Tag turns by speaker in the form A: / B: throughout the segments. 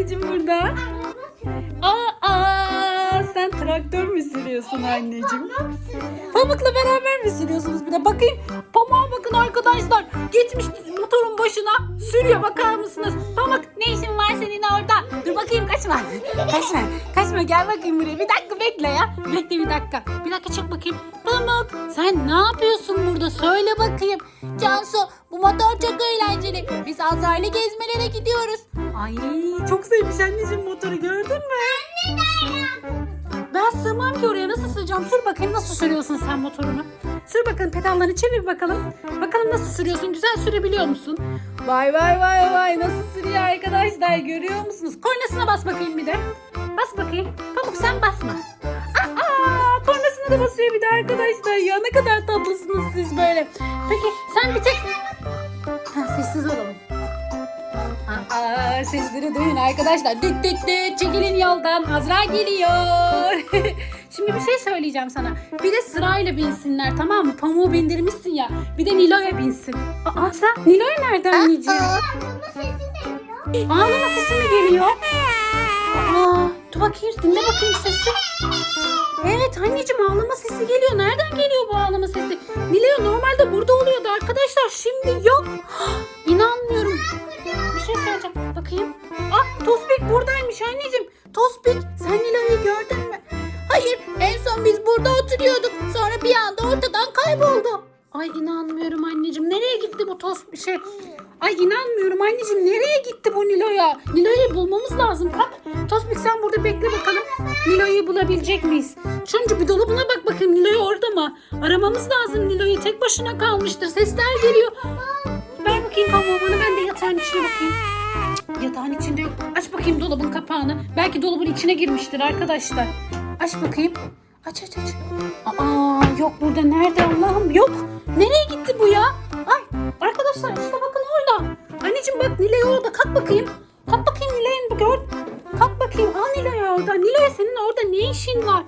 A: anneciğim burada? Aa, aa, sen traktör mü sürüyorsun anneciğim? Pamuk'la beraber mi sürüyorsunuz bir de? Bakayım. Pamuğa bakın arkadaşlar. Geçmiş motorun başına sürüyor bakar mısınız? Pamuk ne işin var senin orada? Dur bakayım kaçma. Kaçma. Kaçma gel bakayım buraya. Bir dakika bekle ya. Bekle bir dakika. Bir dakika çık bakayım. Pamuk sen ne yapıyorsun burada? Söyle bakayım. Cansu bu motor çok eğlenceli. Biz Azrail'e gezmelere gidiyoruz. Ay çok sevmiş anneciğim motoru gördün mü? Ben sığmam ki oraya nasıl sığacağım? Sür bakayım nasıl sürüyorsun sen motorunu? Sür bakalım pedallarını çevir bakalım. Bakalım nasıl sürüyorsun? Güzel sürebiliyor musun? Vay vay vay vay nasıl sürüyor arkadaşlar görüyor musunuz? Kornasına bas bakayım bir de. Bas bakayım. Pamuk sen basma. Aa, kornasına da basıyor bir de arkadaşlar. Ya ne kadar tatlısınız siz böyle. Peki sen bir tek... Ha, sessiz olalım. Aa, sesleri duyun arkadaşlar. Düt düt düt çekilin yoldan Azra geliyor. Şimdi bir şey söyleyeceğim sana. Bir de sırayla binsinler tamam mı? Pamuğu bindirmişsin ya. Bir de Nilo'ya binsin. Aa Azra Nilo'ya nereden bineceğim? Ağlama sesi mi geliyor? Aa, dur bakayım dinle bakayım sesi. Evet anneciğim ağlama sesi geliyor. Nereden geliyor bu ağlama sesi? Nilo'ya normalde burada oluyordu arkadaşlar. Şimdi yok. İnanmıyorum. Bir şey söyleyeceğim. Bakayım. Ah Tospik buradaymış anneciğim. Tospik sen Nilo'yu gördün mü? Biz burada oturuyorduk. Sonra bir anda ortadan kayboldu. Ay inanmıyorum anneciğim. Nereye gitti bu Tospik şey? Ay inanmıyorum anneciğim. Nereye gitti bu Nilo'ya? Nilo'yu bulmamız lazım. Kalk. Tospik sen burada bekle bakalım. Nilo'yu bulabilecek miyiz? Çünkü bir dolabına bak bakayım Nilo'yu orada mı? Aramamız lazım Nilo'yu. Tek başına kalmıştır. Sesler geliyor. Ver bakayım pamuğu bana ben de yatağın içine bakayım. Yatağın içinde yok. Aç bakayım dolabın kapağını. Belki dolabın içine girmiştir arkadaşlar. Aç bakayım. Aç aç aç. Aa yok burada nerede Allah'ım yok. Nereye gitti bu ya? Ay arkadaşlar işte bakın orada. Anneciğim bak Nilay orada. Kalk bakayım. Kalk bakayım Nilay'ın gör. Kalk bakayım. Al Nilay orada. Nilay senin orada ne işin var?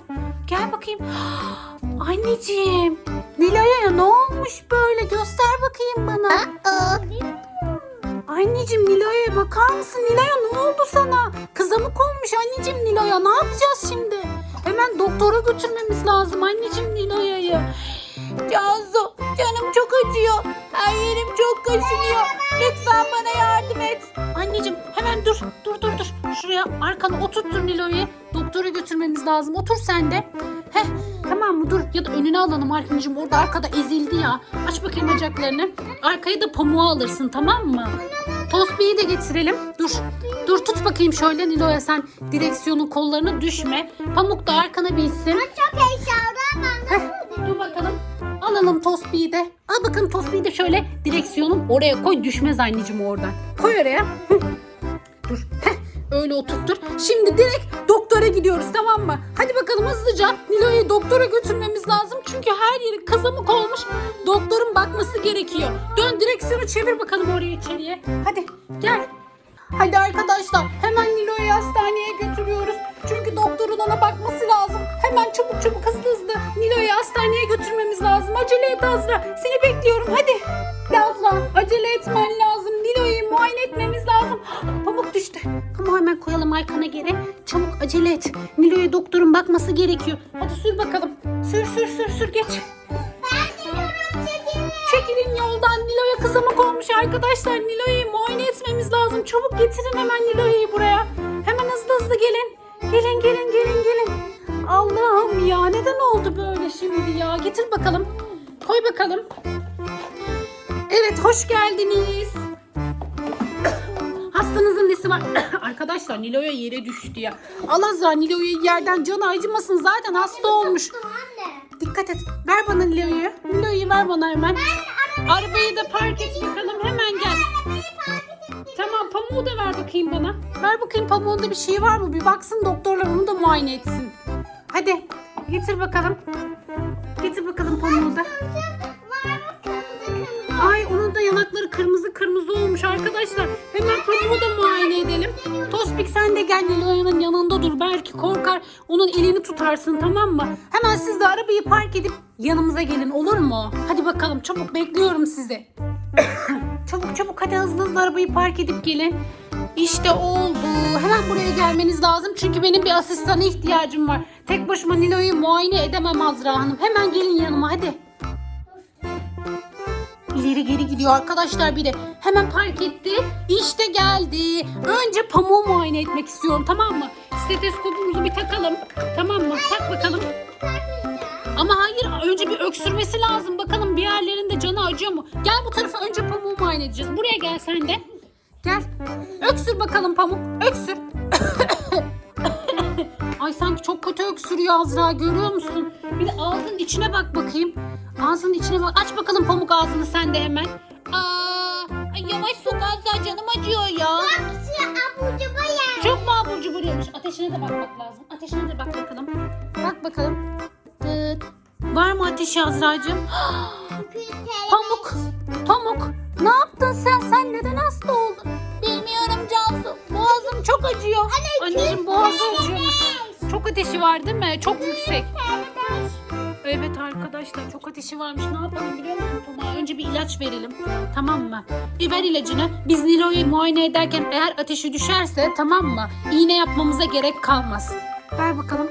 A: Gel bakayım. Anneciğim. Nilay'a ne olmuş böyle? Göster bakayım bana. Anneciğim Nilay'a bakar mısın? Nilay'a ne oldu sana? Kızamık olmuş anneciğim Nilay'a. Ne yapacağız şimdi? Hemen doktora götürmemiz lazım anneciğim Nilay'a'yı. Cansu canım çok acıyor. Her yerim çok kaşınıyor. Lütfen bana yardım et. Anneciğim hemen dur. Dur dur dur. Şuraya arkana oturttur Nilo'yu. Doktora götürmemiz lazım. Otur sen de. Heh tamam mı dur. Ya da önüne alalım anneciğim. Orada arkada ezildi ya. Aç bakayım bacaklarını. Arkaya da pamuğu alırsın tamam mı? Tosbi'yi de getirelim. Dur. Dur tut bakayım şöyle Nilo'ya sen direksiyonun kollarına düşme. Pamuk da arkana binsin.
B: Çok heyecanlı
A: Heh, dur bakalım. Alalım Tosbi'yi de. Al bakalım Tosbi'yi de şöyle direksiyonun oraya koy. Düşmez anneciğim oradan. Koy oraya. Dur. Öyle oturttur. Şimdi direkt doktora gidiyoruz tamam mı? Hadi bakalım hızlıca Nilo'yu doktora götürmemiz lazım. Çünkü her yeri kızamık olmuş. Doktorun bakması gerekiyor. Dön direksiyonu çevir bakalım oraya içeriye. Hadi gel. Hadi arkadaşlar hemen Nilo'yu hastaneye götürüyoruz. Çünkü doktorun ona bakması lazım. Hemen çabuk çabuk hızlı hızlı Nilo'yu hastaneye götürmemiz lazım. Acele et Azra. Seni bekliyorum hadi. Azra acele etmen hemen koyalım arkana geri. Çabuk acele et. Nilo'ya doktorun bakması gerekiyor. Hadi sür bakalım. Sür sür sür sür geç. Çekilin yoldan Nilo'ya kızamık olmuş arkadaşlar. Nilo'yu muayene etmemiz lazım. Çabuk getirin hemen Nilo'yu buraya. Hemen hızlı hızlı gelin. Gelin gelin gelin gelin. Allah'ım ya neden oldu böyle şimdi ya? Getir bakalım. Koy bakalım. Evet hoş geldiniz. Hastanızın nesi var? Arkadaşlar Nilo'ya yere düştü ya. Allah Azra Nilo'yu yerden canı acımasın zaten hasta olmuş. Dikkat et. Ver bana Nilo'yu. Nilo'yu ver bana hemen. Arabayı da park et bakalım. Hemen gel. Tamam pamuğu da ver bakayım bana. Ver bakayım pamuğunda bir şey var mı? Bir baksın doktorlar onu da muayene etsin. Hadi getir bakalım. Getir bakalım pamuğu da. Ay onun da yanakları kırmızı kırmızı olmuş arkadaşlar. Hemen pamuğu da. Tospik sen de gel Nilo'yanın yanında dur. Belki korkar. Onun elini tutarsın tamam mı? Hemen siz de arabayı park edip yanımıza gelin olur mu? Hadi bakalım çabuk bekliyorum sizi. çabuk çabuk hadi hızlı hızlı arabayı park edip gelin. İşte oldu. Hemen buraya gelmeniz lazım. Çünkü benim bir asistana ihtiyacım var. Tek başıma Nilo'yu muayene edemem Azra Hanım. Hemen gelin yanıma hadi. İleri geri gidiyor arkadaşlar bir de. Hemen park etti. İşte geldi. Önce pamuğu muayene etmek istiyorum tamam mı? Steteskopumuzu bir takalım. Tamam mı? Tak bakalım. Ama hayır önce bir öksürmesi lazım. Bakalım bir yerlerinde canı acıyor mu? Gel bu tarafa önce pamuğu muayene edeceğiz. Buraya gel sen de. Gel. Öksür bakalım pamuk. Öksür. Ay sanki kötü öksürüyor Azra görüyor musun? Bir de ağzının içine bak bakayım. Ağzının içine bak. Aç bakalım pamuk ağzını sen de hemen. Aa, ay yavaş sok Azra canım acıyor ya. Çok mu abur cubur yemiş? Ateşine de bakmak lazım. Ateşine de bak bakalım. Bak bakalım. Tıt. Var mı ateşi Azra'cığım? Pamuk, Pamuk. Ne yaptın sen? Sen neden hasta oldun? Bilmiyorum Cansu. Boğazım çok acıyor. Anneciğim boğazı acıyormuş. Çok ateşi var değil mi? Çok yüksek. Evet arkadaşlar çok ateşi varmış. Ne yapalım biliyor musun Tuna? Önce bir ilaç verelim. Tamam mı? Bir ver ilacını. Biz Nilo'yu muayene ederken eğer ateşi düşerse tamam mı? İğne yapmamıza gerek kalmaz. Ver bakalım.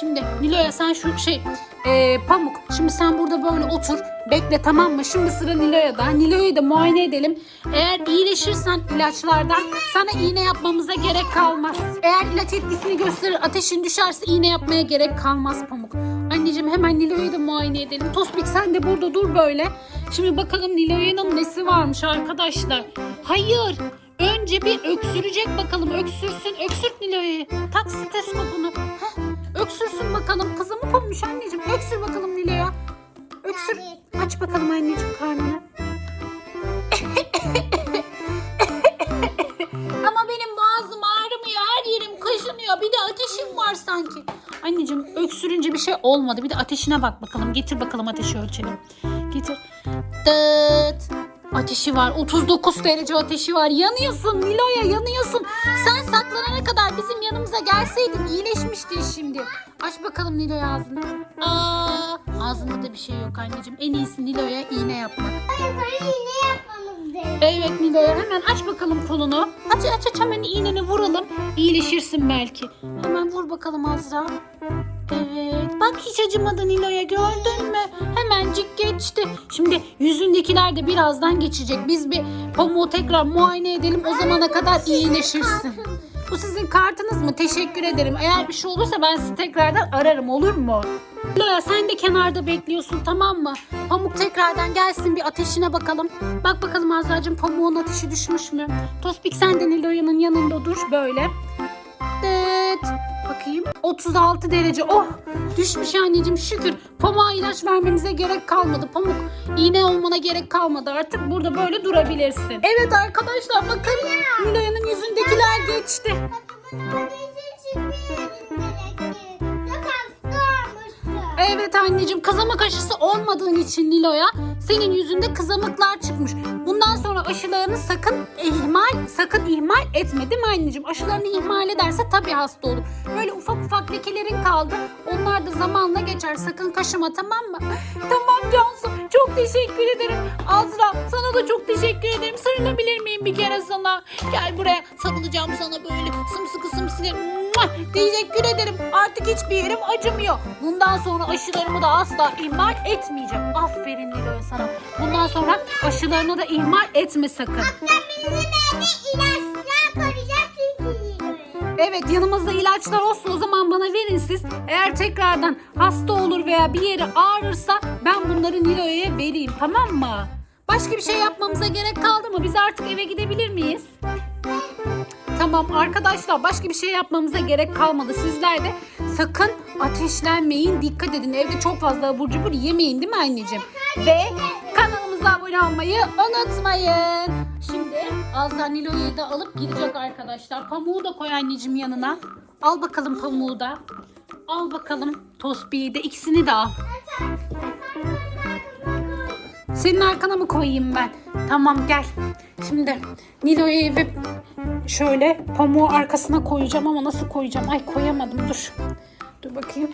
A: Şimdi Nilo'ya sen şu şey e, Pamuk şimdi sen burada böyle otur bekle tamam mı? Şimdi sıra Nilo'ya da. Nilo'yu da muayene edelim. Eğer iyileşirsen ilaçlardan sana iğne yapmamıza gerek kalmaz. Eğer ilaç etkisini gösterir ateşin düşerse iğne yapmaya gerek kalmaz Pamuk. Anneciğim hemen Nilo'yu da muayene edelim. Tospik sen de burada dur böyle. Şimdi bakalım Nilo'nun nesi varmış arkadaşlar. Hayır. Önce bir öksürecek bakalım. Öksürsün. Öksürt Nilo'yu. Tak stetoskopunu. Heh. Öksürsün bakalım. Kızımı konmuş anneciğim. Öksür bakalım Nilo'ya. Öksür. Aç bakalım anneciğim karnını. Ama benim boğazım ağrımıyor. Her yerim kaşınıyor. Bir de ateşim var sanki. Anneciğim öksürünce bir şey olmadı. Bir de ateşine bak bakalım. Getir bakalım ateşi ölçelim. Getir. Dıt. Ateşi var. 39 derece ateşi var. Yanıyorsun Nilo'ya yanıyorsun. Sen saklanana kadar bizim yanımıza gelseydin iyileşmiştin şimdi. Aç bakalım Nilo'ya ağzını. Aa, ağzında da bir şey yok anneciğim. En iyisi Nilo'ya iğne yapmak.
B: Sonra iğne yapmamız gerekiyor.
A: Evet Nilo'ya hemen aç bakalım kolunu. Aç aç aç hemen iğneni vuralım. İyileşirsin belki. Hemen vur bakalım Azra. Evet. Bak hiç acımadı Nilo'ya gördün mü? Hemencik geçti. Şimdi yüzündekiler de birazdan geçecek. Biz bir pamuğu tekrar muayene edelim. O zamana kadar iyileşirsin. Bu sizin kartınız mı? Teşekkür ederim. Eğer bir şey olursa ben sizi tekrardan ararım olur mu? Nilo'ya sen de kenarda bekliyorsun tamam mı? Pamuk tekrardan gelsin bir ateşine bakalım. Bak bakalım Azra'cığım pamuğun ateşi düşmüş mü? Tospik sen de Nilo'yanın yanında dur böyle. Evet. Bakayım. 36 derece. Oh düşmüş anneciğim şükür. Pamuğa ilaç vermemize gerek kalmadı. Pamuk iğne olmana gerek kalmadı. Artık burada böyle durabilirsin. Evet arkadaşlar bakın. Nilo'yanın yüzündekiler geçti. Evet anneciğim kızamık aşısı olmadığın için Nilo'ya senin yüzünde kızamıklar çıkmış. Bundan sonra aşılarını sakın ihmal sakın ihmal etme değil mi anneciğim? Aşılarını ihmal ederse tabii hasta olur. Böyle ufak ufak lekelerin kaldı. Onlar da zamanla geçer. Sakın kaşıma tamam mı? Tamam Cansu. Çok teşekkür ederim. Azra sana da çok teşekkür ederim. Sarılabilir miyim bir kere sana? Gel buraya sarılacağım sana böyle sımsıkı sımsıkı. Teşekkür ederim. Artık hiçbir yerim acımıyor. Bundan sonra aşılarımı da asla ihmal etmeyeceğim. Aferin Nilo'ya sana. Bundan sonra aşılarını da ihmal etme sakın. Evet yanımızda ilaçlar olsun o zaman bana verin siz. Eğer tekrardan hasta olur veya bir yeri ağrırsa ben bunları Nilo'ya vereyim tamam mı? Başka bir şey yapmamıza gerek kaldı mı? Biz artık eve gidebilir miyiz? Tamam arkadaşlar başka bir şey yapmamıza gerek kalmadı. Sizler de sakın ateşlenmeyin. Dikkat edin. Evde çok fazla abur cubur yemeyin değil mi anneciğim? Ve kanalımıza abone olmayı unutmayın. Şimdi Azra Nilo'yu da alıp gidecek arkadaşlar. Pamuğu da koy anneciğim yanına. Al bakalım pamuğu da. Al bakalım Tospi'yi de ikisini de al. Senin arkana mı koyayım ben? Tamam gel. Şimdi Nilo'yu ve şöyle pamuğu arkasına koyacağım ama nasıl koyacağım? Ay koyamadım dur. Dur bakayım.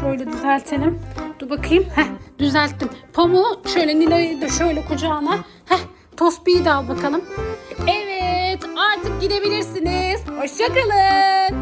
A: Şöyle düzeltelim. Dur bakayım. Heh düzelttim. Pamuğu şöyle Nilo'yu da şöyle kucağına. Heh Tospi'yi de al bakalım. Evet. artık gidebilirsiniz. Hoşçakalın.